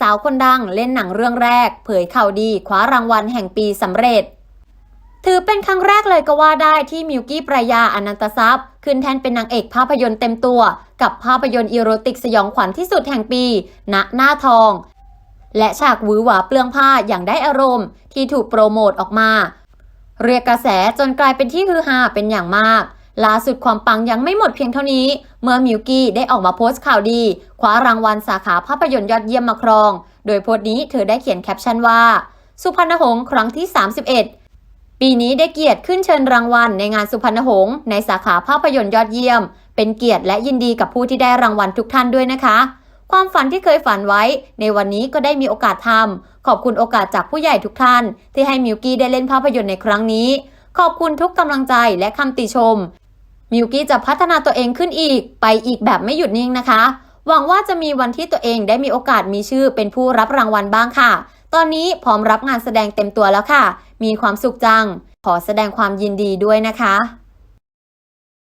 สาวคนดังเล่นหนังเรื่องแรก เผยข่าวดีคว้ารางวัลแห่งปีสำเร็จ ถือเป็นครั้งแรกเลยก็ว่าได้ที่มิวกี้ปรายาอนันตทรัพย์ ขึ้นแทนเป็นนางเอกภาพยนตร์เต็มตัว กับภาพยนตร์อีโรติกสยองขวัญที่สุดแห่งปี ณ หน้าทอง และฉากหวือหวาเปลืองผ้าอย่างได้อารมณ์ ที่ถูกโปรโมทออกมา เรียกกระแสจนกลายเป็นที่ฮือฮาเป็นอย่างมาก ล่าสุดความปังยังไม่หมดเพียงเท่านี้ เมื่อมิวกี้ได้ออกมาโพสต์ข่าวดีคว้ารางวัลสาขาภาพยนตร์ยอดเยี่ยมมาครอง โดยโพสต์นี้เธอได้เขียนแคปชั่นว่า สุพรรณหงษ์ครั้งที่ 31 ปีนี้ได้เกียรติขึ้นเชิญรางวัลในงานสุพรรณหงษ์ในสาขาภาพยนตร์ยอดเยี่ยม เป็นเกียรติและยินดีกับผู้ที่ได้รางวัลทุกท่านด้วยนะคะ ความฝันที่เคยฝันไว้ ในวันนี้ก็ได้มีโอกาสทำขอบคุณโอกาสจากผู้ใหญ่ทุกท่าน ที่ให้มิวกี้ได้เล่นภาพยนตร์ในครั้งนี้ขอบคุณทุกกำลังใจและคำติชม มิวกี้จะพัฒนาตัวเองขึ้นอีก ไปอีกแบบไม่หยุดนิ่งนะคะ หวังว่าจะมีวันที่ตัวเองได้มีโอกาสมีชื่อเป็นผู้รับรางวัลบ้างค่ะ ตอนนี้พร้อมรับงานแสดงเต็มตัวแล้วค่ะ มีความสุขจัง ขอแสดงความยินดีด้วยนะคะ